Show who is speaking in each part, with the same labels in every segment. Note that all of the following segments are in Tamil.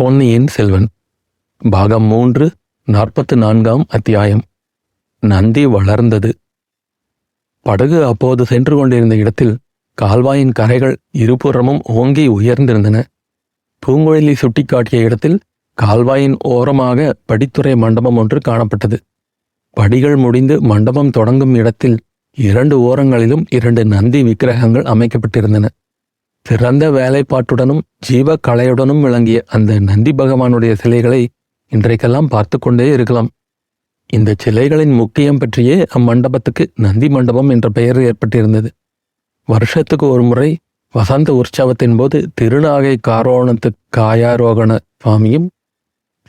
Speaker 1: பொன்னியின் செல்வன். பாகம் மூன்று நாற்பத்து நான்காம் அத்தியாயம். நந்தி வளர்ந்தது. படகு அப்போது சென்று கொண்டிருந்த இடத்தில் கால்வாயின் கரைகள் இருபுறமும் ஓங்கி உயர்ந்திருந்தன. பூங்குழலி சுட்டிக்காட்டிய இடத்தில் கால்வாயின் ஓரமாக படித்துறை மண்டபம் ஒன்று காணப்பட்டது. படிகள் முடிந்து மண்டபம் தொடங்கும் இடத்தில் இரண்டு ஓரங்களிலும் இரண்டு நந்தி விக்கிரகங்கள் அமைக்கப்பட்டிருந்தன. சிறந்த வேலைப்பாட்டுடனும் ஜீவ கலையுடனும் விளங்கிய அந்த நந்தி பகவானுடைய சிலைகளை இன்றைக்கெல்லாம் பார்த்து கொண்டே இருக்கலாம். இந்த சிலைகளின் முக்கியம் பற்றியே அம்மண்டபத்துக்கு நந்தி மண்டபம் என்ற பெயர் ஏற்பட்டிருந்தது. வருஷத்துக்கு ஒரு முறை வசந்த உற்சவத்தின் போது திருநாகை காரோணத்து காயாரோகண சுவாமியும்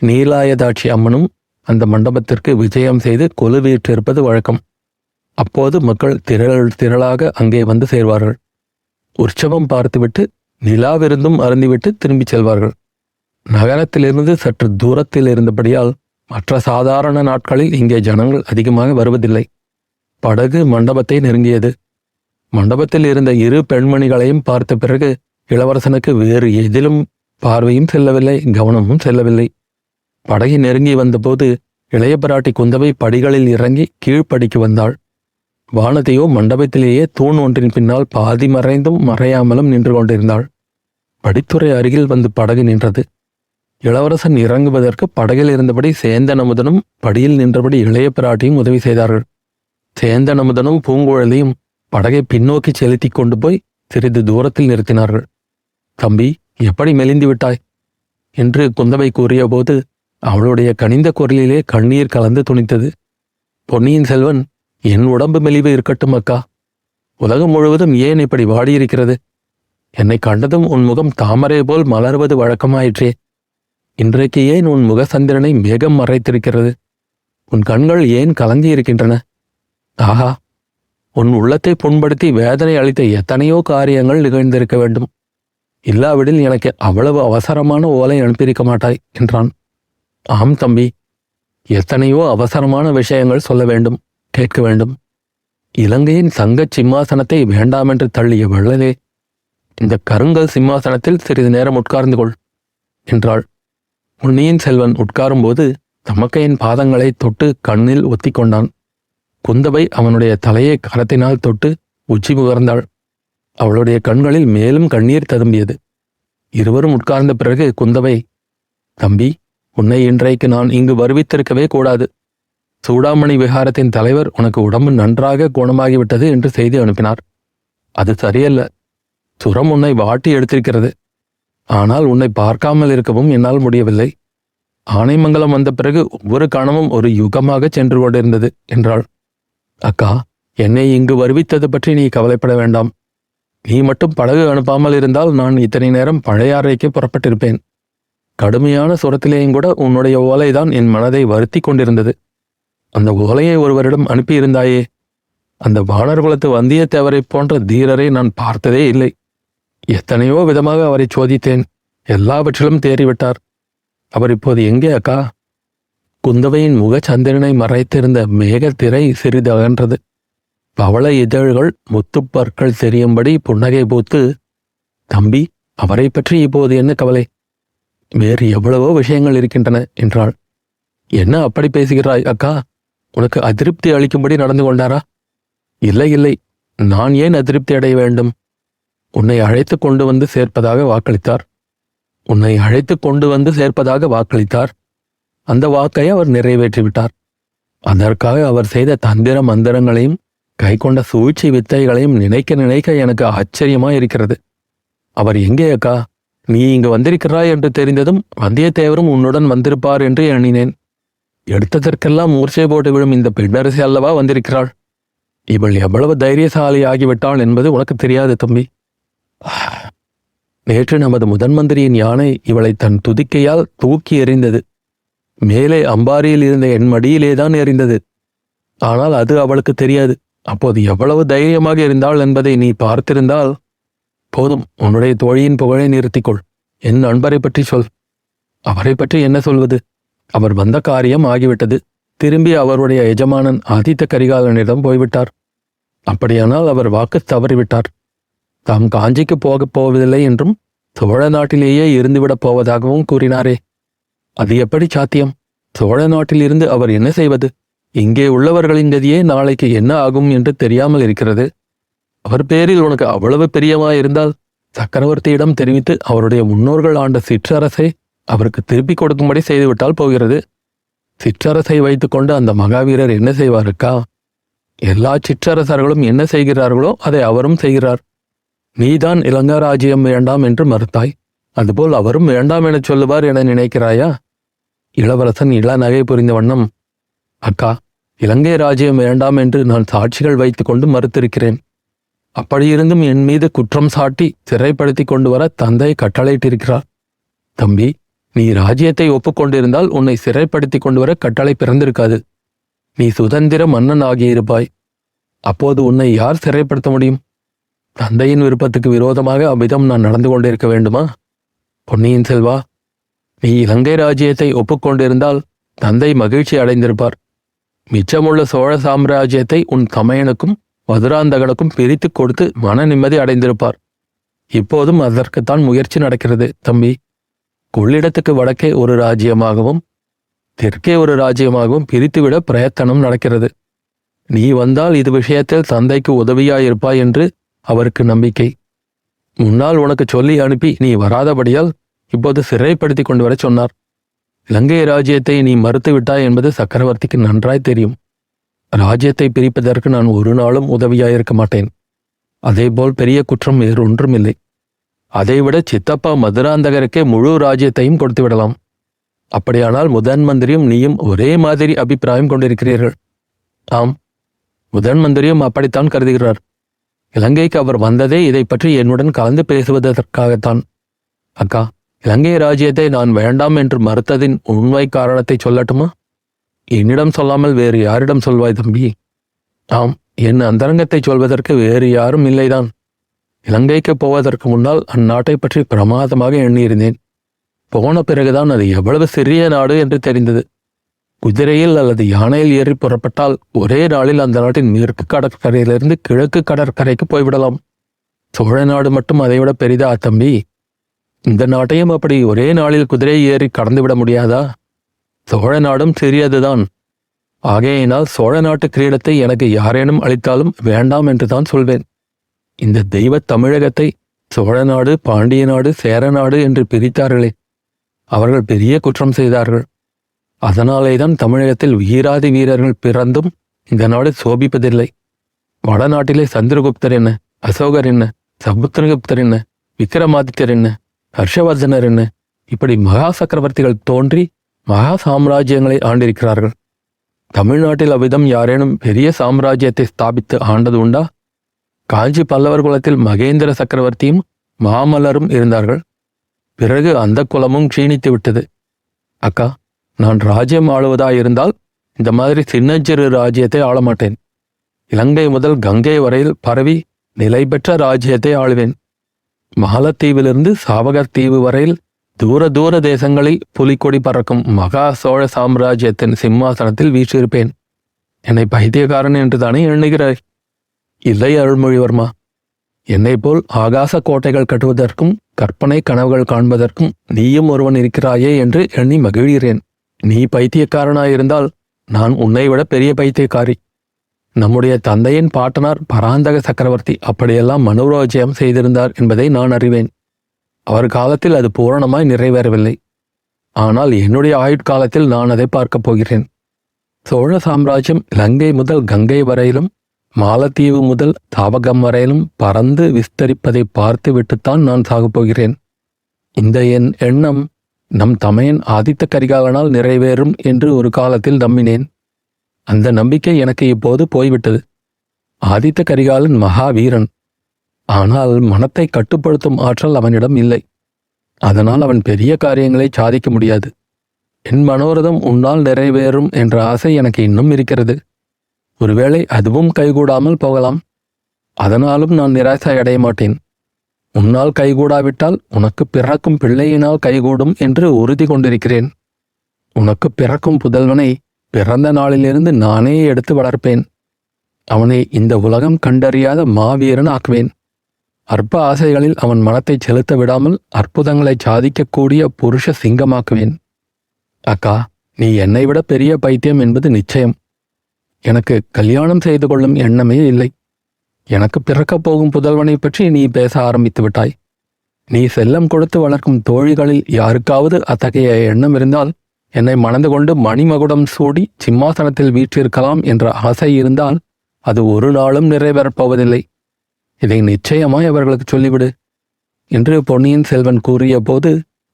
Speaker 1: நீலாயதாட்சி அம்மனும் அந்த மண்டபத்திற்கு விஜயம் செய்து கொலுவீற்றிருப்பது வழக்கம். அப்போது மக்கள் திரள் திரளாக அங்கே வந்து சேர்வார்கள். உற்சவம் பார்த்துவிட்டு நிலாவிருந்தும் அருந்திவிட்டு திரும்பிச் செல்வார்கள். நகரத்திலிருந்து சற்று தூரத்தில் இருந்தபடியால் மற்ற சாதாரண நாட்களில் இங்கே ஜனங்கள் அதிகமாக வருவதில்லை. படகு மண்டபத்தை நெருங்கியது. மண்டபத்தில் இருந்த இரு பெண்மணிகளையும் பார்த்த பிறகு இளவரசனுக்கு வேறு எதிலும் பார்வையும் செல்லவில்லை கவனமும் செல்லவில்லை. படகை நெருங்கி வந்தபோது இளைய பிராட்டி குந்தவை படிகளில் இறங்கி கீழ்ப்படிக்கு வந்தாள். வானதியோ மண்டபத்திலேயே தூண் ஒன்றின் பின்னால் பாதி மறைந்தும் மறையாமலும் நின்று கொண்டிருந்தாள். படித்துறை அருகில் வந்து படகு நின்றது. இளவரசன் இறங்குவதற்கு படகில் இருந்தபடி சேந்தன் அமுதனும் படியில் நின்றபடி இளைய பிராட்டியும் உதவி செய்தார்கள். சேந்தன் அமுதனும் பூங்குழலியும் படகை பின்னோக்கி செலுத்தி கொண்டு போய் சிறிது தூரத்தில் நிறுத்தினார்கள். தம்பி எப்படி மெலிந்து விட்டாய்? என்று குந்தவை கூறியபோது அவளுடைய கனிந்த குரலிலே கண்ணீர் கலந்து துணித்தது. பொன்னியின் செல்வன் என் உடம்பு மெலிவு இருக்கட்டும் அக்கா. உலகம் முழுவதும் ஏன் இப்படி வாடியிருக்கிறது? என்னை கண்டதும் உன் முகம் தாமரை போல் மலர்வது வழக்கமாயிற்றே. இன்றைக்கு ஏன் உன் முகசந்திரனை மேகம் மறைத்திருக்கிறது? உன் கண்கள் ஏன் கலங்கி இருக்கின்றன ஆஹா உன் உள்ளத்தை புண்படுத்தி வேதனை அளித்த எத்தனையோ காரியங்கள் நிகழ்ந்திருக்க வேண்டும். இல்லாவிடில் எனக்கு அவ்வளவு அவசரமான ஓலை அனுப்பியிருக்க மாட்டாய் என்றான். ஆம் தம்பி. எத்தனையோ அவசரமான விஷயங்கள் சொல்ல வேண்டும். கேட்க வேண்டும். இலங்கையின் சங்கச் சிம்மாசனத்தை வேண்டாமென்று தள்ளிய வள்ளலே இந்த கருங்கல் சிம்மாசனத்தில் சிறிது நேரம் உட்கார்ந்து கொள் என்றாள். உன்னியின் செல்வன் உட்காரும்போது தமக்கையின் பாதங்களை தொட்டு கண்ணில் ஒத்திக்கொண்டான் குந்தவை அவனுடைய தலையை கரத்தினால் தொட்டு உச்சி முகர்ந்தாள். அவளுடைய கண்களில் மேலும் கண்ணீர் ததும்பியது. இருவரும் உட்கார்ந்த பிறகு குந்தவை தம்பி உன்னை இன்றைக்கு நான் இங்கு வருவித்திருக்கவே கூடாது. சூடாமணி விகாரத்தின் தலைவர் உனக்கு உடம்பு நன்றாக குணமாகிவிட்டது என்று செய்தி அனுப்பினார். அது சரியல்ல. சுரம் உன்னை வாட்டி எடுத்திருக்கிறது. ஆனால் உன்னை பார்க்காமல் இருக்கவும் என்னால் முடியவில்லை. ஆனைமங்கலம் வந்த பிறகு ஒவ்வொரு கணமும் ஒரு யுகமாக சென்று கொண்டிருந்தது என்றாள். அக்கா என்னை இங்கு வருவித்தது பற்றி நீ கவலைப்பட வேண்டாம். நீ மட்டும் படகு அனுப்பாமல் இருந்தால் நான் இத்தனை நேரம் பழையாறைக்கு புறப்பட்டிருப்பேன். கடுமையான சுரத்திலேயும் கூட உன்னுடைய ஓலைதான் என் மனதை வருத்தி கொண்டிருந்தது. அந்த ஓலையை ஒருவரிடம் அனுப்பியிருந்தாயே. அந்த வானர்குலத்து வந்தியத்தேவரைப் போன்ற தீரரை நான் பார்த்ததே இல்லை. எத்தனையோ விதமாக அவரை சோதித்தேன். எல்லாவற்றிலும் தேறிவிட்டார். அவர் இப்போது எங்கே அக்கா? குந்தவையின் முகச்சந்திரனை மறைத்திருந்த மேகத்திரை சிறிது அகன்றது. பவள இதழ்கள் முத்துப்பற்கள் தெரியும்படி புன்னகை பூத்து தம்பி அவரை பற்றி இப்போது என்ன கவலை? வேறு எவ்வளவோ விஷயங்கள் இருக்கின்றன என்றாள். என்ன அப்படி பேசுகிறாய் அக்கா? உனக்கு அதிருப்தி அளிக்கும்படி நடந்து கொண்டாரா? இல்லை இல்லை. நான் ஏன் அதிருப்தி அடைய வேண்டும்? உன்னை அழைத்து கொண்டு வந்து சேர்ப்பதாக வாக்களித்தார். உன்னை அழைத்து கொண்டு வந்து சேர்ப்பதாக வாக்களித்தார். அந்த வாக்கை அவர் நிறைவேற்றிவிட்டார். அதற்காக அவர் செய்த தந்திர மந்திரங்களையும் கை கொண்ட சூழ்ச்சி வித்தைகளையும் நினைக்க நினைக்க எனக்கு ஆச்சரியமா இருக்கிறது அவர் எங்கே அக்கா? நீ இங்கு வந்திருக்கிறாய் என்று தெரிந்ததும் வந்தியத்தேவரும் உன்னுடன் வந்திருப்பார் என்று எண்ணினேன். எடுத்ததற்கெல்லாம் மூர்ச்சை போட்டு விழும் இந்த பெண்ணரசி அல்லவா வந்திருக்கிறாள்? இவள் எவ்வளவு தைரியசாலி ஆகிவிட்டாள் என்பது உனக்கு தெரியாது தம்பி. நேற்று நமது முதன் மந்திரியின் யானை இவளை தன் துதிக்கையால் தூக்கி எறிந்தது. மேலே அம்பாரியில் இருந்த என் மடியிலேதான் எறிந்தது. ஆனால் அது அவளுக்கு தெரியாது. அப்போது எவ்வளவு தைரியமாக இருந்தாள் என்பதை நீ பார்த்திருந்தால் போதும். உன்னுடைய தோழியின் புகழை நிறுத்திக்கொள். என் நண்பரை பற்றி சொல். அவரை பற்றி என்ன சொல்வது? அவர் வந்த காரியம் ஆகிவிட்டது. திரும்பி அவருடைய எஜமானன் ஆதித்த கரிகாலனிடம் போய்விட்டார். அப்படியானால் அவர் வாக்கு தவறிவிட்டார். தாம் காஞ்சிக்கு போகப் போவதில்லை என்றும் சோழ நாட்டிலேயே இருந்துவிடப் போவதாகவும் கூறினாரே. அது எப்படி சாத்தியம்? சோழ நாட்டிலிருந்து அவர் என்ன செய்வது? இங்கே உள்ளவர்களின் கதியே நாளைக்கு என்ன ஆகும் என்று தெரியாமல் இருக்கிறது. அவர் பேரில் உனக்கு அவ்வளவு பிரியமாயிருந்தால் சக்கரவர்த்தியிடம் தெரிவித்து அவருடைய முன்னோர்கள் ஆண்ட சிற்றரசை அவருக்கு திருப்பிக் கொடுக்கும்படி செய்துவிட்டால் போகிறது. சிற்றரசை வைத்துக்கொண்டு அந்த மகாவீரர் என்ன செய்வாருக்கா? எல்லா சிற்றரசர்களும் என்ன செய்கிறார்களோ அதை அவரும் செய்கிறார். நீதான் இலங்கா ராஜ்யம் வேண்டாம் என்று மறுத்தாய். அதுபோல் அவரும் வேண்டாம் எனச் சொல்லுவார் என நினைக்கிறாயா? இளவரசன் இள நகை புரிந்த வண்ணம் அக்கா இலங்கை ராஜ்யம் வேண்டாம் என்று நான் சாட்சிகள் வைத்துக்கொண்டு மறுத்திருக்கிறேன். அப்படியிருந்தும் என் மீது குற்றம் சாட்டி சிறைப்படுத்தி கொண்டு வர தந்தை கட்டளையிட்டிருக்கிறார். தம்பி நீ ராஜ்யத்தை ஒப்புக்கொண்டிருந்தால் உன்னை சிறைப்படுத்தி கொண்டு வர கட்டளை பிறந்திருக்காது. நீ சுதந்திர மன்னன் ஆகியிருப்பாய் அப்போது உன்னை யார் சிறைப்படுத்த முடியும்? தந்தையின் விருப்பத்துக்கு விரோதமாக அவ்விதம் நான் நடந்து கொண்டிருக்க வேண்டுமா? பொன்னியின் செல்வா நீ இலங்கை ராஜ்யத்தை ஒப்புக்கொண்டிருந்தால் தந்தை மகிழ்ச்சி அடைந்திருப்பார். மிச்சமுள்ள சோழ சாம்ராஜ்யத்தை உன் தமையனுக்கும் மதுராந்தகனுக்கும் பிரித்து கொடுத்து மன நிம்மதி அடைந்திருப்பார். இப்போதும் அதற்குத்தான் முயற்சி நடக்கிறது தம்பி. கொள்ளிடத்துக்கு வடக்கே ஒரு ராஜ்யமாகவும் தெற்கே ஒரு ராஜ்யமாகவும் பிரித்துவிட பிரயத்தனம் நடக்கிறது. நீ வந்தால் இது விஷயத்தில் தந்தைக்கு உதவியாயிருப்பாய் என்று அவருக்கு நம்பிக்கை. முன்னால் உனக்கு சொல்லி அனுப்பி நீ வராதபடியால் இப்போது சிறைப்படுத்தி கொண்டு வரச் சொன்னார். இலங்கை ராஜ்யத்தை நீ மறுத்துவிட்டாய் என்பது சக்கரவர்த்திக்கு நன்றாய் தெரியும். ராஜ்யத்தை பிரிப்பதற்கு நான் ஒரு நாளும் உதவியாயிருக்க மாட்டேன். அதேபோல் பெரிய குற்றம் வேறொன்றும் இல்லை அதைவிட சித்தப்பா மதுராந்தகருக்கே முழு ராஜ்யத்தையும் கொடுத்து விடலாம். அப்படியானால் முதன் மந்திரியும் நீயும் ஒரே மாதிரி அபிப்பிராயம் கொண்டிருக்கிறீர்கள். ஆம் முதன் மந்திரியும் அப்படித்தான் கருதுகிறார். இலங்கைக்கு அவர் வந்ததே இதை பற்றி என்னுடன் கலந்து பேசுவதற்காகத்தான். அக்கா இலங்கை ராஜ்யத்தை நான் வேண்டாம் என்று மறுத்ததின் உண்மை காரணத்தை சொல்லட்டுமா? என்னிடம் சொல்லாமல் வேறு யாரிடம் சொல்வாய் தம்பி? ஆம் என் அந்தரங்கத்தை சொல்வதற்கு வேறு யாரும் இல்லைதான். இலங்கைக்கு போவதற்கு முன்னால் அந்நாட்டை பற்றி பிரமாதமாக எண்ணியிருந்தேன். போன பிறகுதான் அது எவ்வளவு சிறிய நாடு என்று தெரிந்தது. குதிரையில் அல்லது யானையில் ஏறி புறப்பட்டால் ஒரே நாளில் அந்த நாட்டின் மேற்கு கடற்கரையிலிருந்து கிழக்கு கடற்கரைக்கு போய்விடலாம். சோழ நாடு மட்டும் அதைவிட பெரிதா தம்பி. இந்த நாட்டையும் அப்படி ஒரே நாளில் குதிரை ஏறி கடந்துவிட முடியாதா? சோழ நாடும் சிறியதுதான். ஆகையினால் சோழ நாட்டு கிரீடத்தை எனக்கு யாரேனும் அளித்தாலும் வேண்டாம் என்று தான் சொல்வேன். இந்த தெய்வ தமிழகத்தை சோழ நாடு பாண்டிய நாடு சேர நாடு என்று பிரித்தார்களே. அவர்கள் பெரிய குற்றம் செய்தார்கள். அதனாலேதான் தமிழகத்தில் வீராதி வீரர்கள் பிறந்தும் இந்த நாடு சோபிப்பதில்லை. வடநாட்டிலே சந்திரகுப்தர் என்ன அசோகர் என்ன சமுத்திரகுப்தர் என்ன விக்ரமாதித்யர் என்ன ஹர்ஷவர்தனர் என்ன இப்படி மகா சக்கரவர்த்திகள் தோன்றி மகா சாம்ராஜ்யங்களை ஆண்டிருக்கிறார்கள். தமிழ்நாட்டில் அவ்விதம் யாரேனும் பெரிய சாம்ராஜ்யத்தை ஸ்தாபித்து ஆண்டது உண்டா? காஞ்சி பல்லவர் குலத்தில் மகேந்திர சக்கரவர்த்தியும் மாமல்லரும் இருந்தார்கள். பிறகு அந்த குலமும் க்ஷீணித்து விட்டது. அக்கா நான் ராஜ்யம் ஆளுவதாயிருந்தால் இந்த மாதிரி சின்னஞ்சிறு ராஜ்யத்தை ஆள மாட்டேன் இலங்கை முதல் கங்கை வரையில் பரவி நிலை பெற்ற ராஜ்யத்தை ஆளுவேன். மாலத்தீவிலிருந்து சாவகர் தீவு வரையில் தூர தூர தேசங்களில் புலிக்கொடி பறக்கும் மகா சோழ சாம்ராஜ்யத்தின் சிம்மாசனத்தில் வீற்றிருப்பேன். என்னை பைத்தியக்காரன் என்று தானே எண்ணுகிறாய்? இல்லை அருள்மொழிவர்மா என்னை போல் ஆகாச கோட்டைகள் கட்டுவதற்கும் கற்பனை கனவுகள் காண்பதற்கும் நீயும் ஒருவன் இருக்கிறாயே என்று எண்ணி மகிழ்கிறேன். நீ பைத்தியக்காரனாயிருந்தால் நான் உன்னை விட பெரிய பைத்தியக்காரி. நம்முடைய தந்தையின் பாட்டனார் பராந்தக சக்கரவர்த்தி அப்படியெல்லாம் மனோரோஜயம் செய்திருந்தார் என்பதை நான் அறிவேன். அவர் காலத்தில் அது பூரணமாய் நிறைவேறவில்லை. ஆனால் என்னுடைய ஆயுட்காலத்தில் நான் அதை பார்க்கப் போகிறேன். சோழ சாம்ராஜ்யம் இலங்கை முதல் கங்கை வரையிலும் மாலத்தீவு முதல் தாவகம் வரையிலும் பறந்து விஸ்தரிப்பதை பார்த்துவிட்டுத்தான் நான் சாகப்போகிறேன் இந்த என் எண்ணம் நம் தமையன் ஆதித்த கரிகாலனால் நிறைவேறும் என்று ஒரு காலத்தில் நம்பினேன். அந்த நம்பிக்கை எனக்கு இப்போது போய்விட்டது. ஆதித்த கரிகாலன் மகாவீரன். ஆனால் மனத்தை கட்டுப்படுத்தும் ஆற்றல் அவனிடம் இல்லை. அதனால் அவன் பெரிய காரியங்களை சாதிக்க முடியாது. என் மனோரதம் உன்னால் நிறைவேறும் என்ற ஆசை எனக்கு இன்னும் இருக்கிறது. ஒருவேளை அதுவும் கைகூடாமல் போகலாம். அதனாலும் நான் நிராசை அடைய மாட்டேன். உன்னால் கைகூடாவிட்டால் உனக்கு பிறக்கும் பிள்ளையினால் கைகூடும் என்று உறுதி கொண்டிருக்கிறேன். உனக்கு பிறக்கும் புதல்வனை பிறந்த நாளிலிருந்து நானே எடுத்து வளர்ப்பேன். அவனை இந்த உலகம் கண்டறியாத மாவீரன் ஆக்குவேன். அற்ப ஆசைகளில் அவன் மனத்தை செலுத்த விடாமல் அற்புதங்களை சாதிக்கக்கூடிய புருஷ சிங்கமாக்குவேன். அக்கா நீ என்னை விட பெரிய பைத்தியம் என்பது நிச்சயம். எனக்கு கல்யாணம் செய்து கொள்ளும் எண்ணமே இல்லை. எனக்கு பிறக்கப் போகும் புதல்வனை பற்றி நீ பேச ஆரம்பித்து விட்டாய். நீ செல்லம் கொடுத்து வளர்க்கும் தோழிகளில் யாருக்காவது அத்தகைய எண்ணம் இருந்தால் என்னை மணந்து கொண்டு மணிமகுடம் சூடி சிம்மாசனத்தில் வீற்றிருக்கலாம் என்ற ஆசை இருந்தால் அது ஒரு நாளும் நிறைவேறப் போவதில்லை இதை நிச்சயமாய் அவர்களுக்கு சொல்லிவிடு. என்று பொன்னியின் செல்வன் கூறிய போது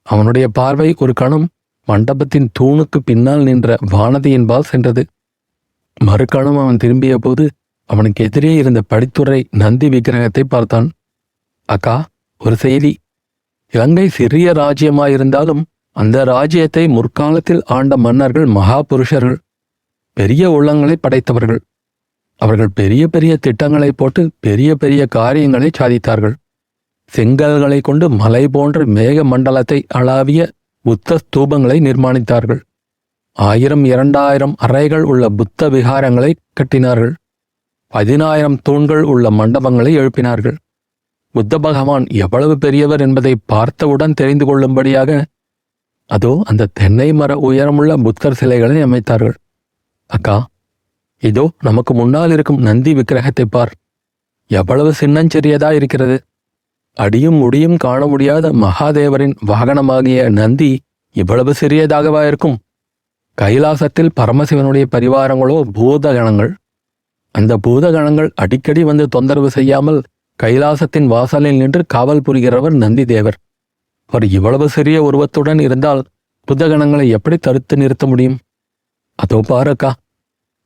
Speaker 1: அவனுடைய பார்வை ஒரு கணம் மண்டபத்தின் தூணுக்கு பின்னால் நின்ற வானதியின்பால் சென்றது. மறுகணம் அவன் திரும்பிய போது அவனுக்கு எதிரே இருந்த படித்துறை நந்தி விக்கிரகத்தை பார்த்தான். அக்கா ஒரு செய்தி. இலங்கை சிறிய ராஜ்யமாயிருந்தாலும் அந்த ராஜ்யத்தை முற்காலத்தில் ஆண்ட மன்னர்கள் மகா புருஷர்கள் பெரிய உள்ளங்களை படைத்தவர்கள். அவர்கள் பெரிய பெரிய திட்டங்களை போட்டு பெரிய பெரிய காரியங்களை சாதித்தார்கள். செங்கல்களை கொண்டு மலை போன்ற மேக மண்டலத்தை அளாவிய புத்த ஸ்தூபங்களை நிர்மாணித்தார்கள். ஆயிரம் இரண்டாயிரம் அறைகள் உள்ள புத்த விகாரங்களை கட்டினார்கள். பதினாயிரம் தூண்கள் உள்ள மண்டபங்களை எழுப்பினார்கள். புத்த பகவான் எவ்வளவு பெரியவர் என்பதை பார்த்தவுடன் தெரிந்து கொள்ளும்படியாக அதோ அந்த தென்னை மர உயரமுள்ள புத்தர் சிலைகளை அமைத்தார்கள். அக்கா இதோ நமக்கு முன்னால் இருக்கும் நந்தி விக்கிரகத்தை பார். எவ்வளவு சின்னஞ்சிறியதா இருக்கிறது. அடியும் முடியும் காண முடியாத மகாதேவரின் வாகனமாகிய நந்தி இவ்வளவு சிறியதாகவா இருக்கும்? கைலாசத்தில் பரமசிவனுடைய பரிவாரங்களோ பூதகணங்கள்? அந்த பூதகணங்கள் அடிக்கடி வந்து தொந்தரவு செய்யாமல் கைலாசத்தின் வாசலில் நின்று காவல் புரிகிறவர் நந்தி தேவர் அவர் இவ்வளவு சிறிய உருவத்துடன் இருந்தால் புதகணங்களை எப்படி தடுத்து நிறுத்த முடியும்? அதோ பாருக்கா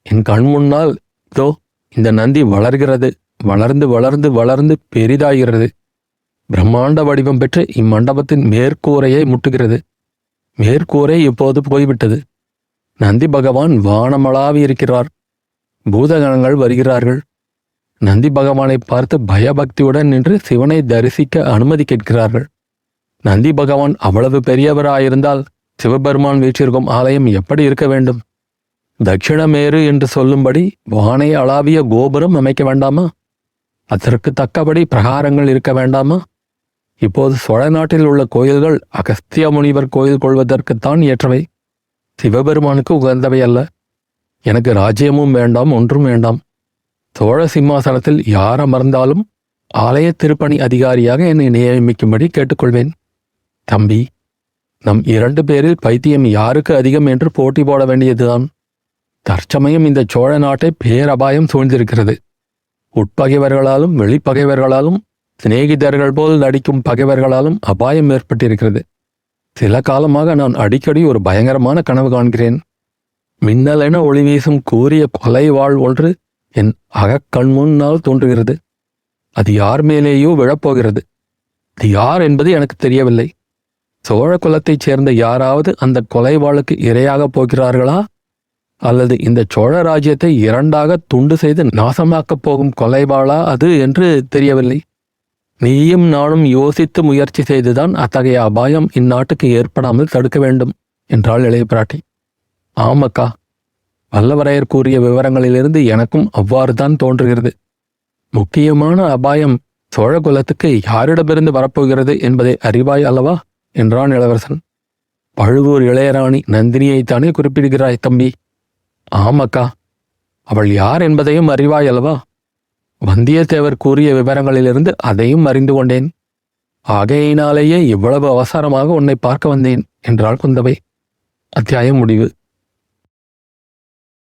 Speaker 1: என் கண் முன்னால் இதோ இந்த நந்தி வளர்கிறது வளர்ந்து வளர்ந்து வளர்ந்து பெரிதாகிறது. பிரம்மாண்ட வடிவம் பெற்று இம்மண்டபத்தின் மேற்கூரையை முட்டுகிறது. மேற்கூரை இப்போது போய்விட்டது. நந்தி பகவான் வானமளாவி இருக்கிறார். பூதகணங்கள் வருகிறார்கள். நந்தி பகவானை பார்த்து பயபக்தியுடன் நின்று சிவனை தரிசிக்க அனுமதி கேட்கிறார்கள். நந்தி பகவான் அவ்வளவு பெரியவராயிருந்தால் சிவபெருமான் வீற்றிருக்கும் ஆலயம் எப்படி இருக்க வேண்டும்? தட்சிணமேறு என்று சொல்லும்படி வானை அளாவிய கோபுரம் அமைக்க வேண்டாமா? அதற்கு தக்கபடி பிரகாரங்கள் இருக்க வேண்டாமா? இப்போது சோழ நாட்டில் உள்ள கோயில்கள் அகஸ்திய முனிவர் கோயில் கொள்வதற்குத்தான் ஏற்றவை. சிவபெருமானுக்கு உகந்தவை அல்ல. எனக்கு ராஜ்யமும் வேண்டாம் ஒன்றும் வேண்டாம். சோழ சிம்மாசனத்தில் யார் அமர்ந்தாலும் ஆலய திருப்பணி அதிகாரியாக என்னை நியமிக்கும்படி கேட்டுக்கொள்வேன். தம்பி நம் இரண்டு பேரில் பைத்தியம் யாருக்கு அதிகம் என்று போட்டி போட வேண்டியதுதான். தற்சமயம் இந்த சோழ நாட்டை பேரபாயம் சூழ்ந்திருக்கிறது. உட்பகைவர்களாலும் வெளிப்பகைவர்களாலும் சிநேகிதர்கள் போல் நடிக்கும் பகைவர்களாலும் அபாயம் ஏற்பட்டிருக்கிறது. சில காலமாக நான் அடிக்கடி ஒரு பயங்கரமான கனவு காண்கிறேன். மின்னலென ஒளி வீசும் கூறிய கொலை வாழ் ஒன்று என் அகக்கண் முன்னால் தோன்றுகிறது. அது யார் மேலேயோ விழப்போகிறது. அது யார் என்பது எனக்கு தெரியவில்லை. சோழ குலத்தைச் சேர்ந்த யாராவது அந்த கொலை வாளுக்கு இரையாகப் போகிறார்களா? அல்லது இந்த சோழ ராஜ்யத்தை இரண்டாக துண்டு செய்து நாசமாக்கப் போகும் கொலைவாளா அது என்று தெரியவில்லை. நீயும் நானும் யோசித்து முயற்சி செய்துதான் அத்தகைய அபாயம் இந்நாட்டுக்கு ஏற்படாமல் தடுக்க வேண்டும் என்றாள் இளைய பிராட்டி. ஆமக்கா வல்லவரையர் கூறிய விவரங்களிலிருந்து எனக்கும் அவ்வாறு தான் தோன்றுகிறது. முக்கியமான அபாயம் சோழ குலத்துக்கு யாரிடமிருந்து வரப்போகிறது என்பதை அறிவாய் அல்லவா என்றான் இளவரசன். பழுவூர் இளையராணி நந்தினியைத்தானே குறிப்பிடுகிறாய் தம்பி? ஆமக்கா அவள் யார் என்பதையும் அறிவாய் அல்லவா? வந்தியத்தேவர் கூறிய விவரங்களிலிருந்து அதையும் அறிந்து கொண்டேன். ஆகையினாலேயே இவ்வளவு அவசரமாக உன்னை பார்க்க வந்தேன் என்றாள் குந்தவை. அத்தியாயம் முடிவு.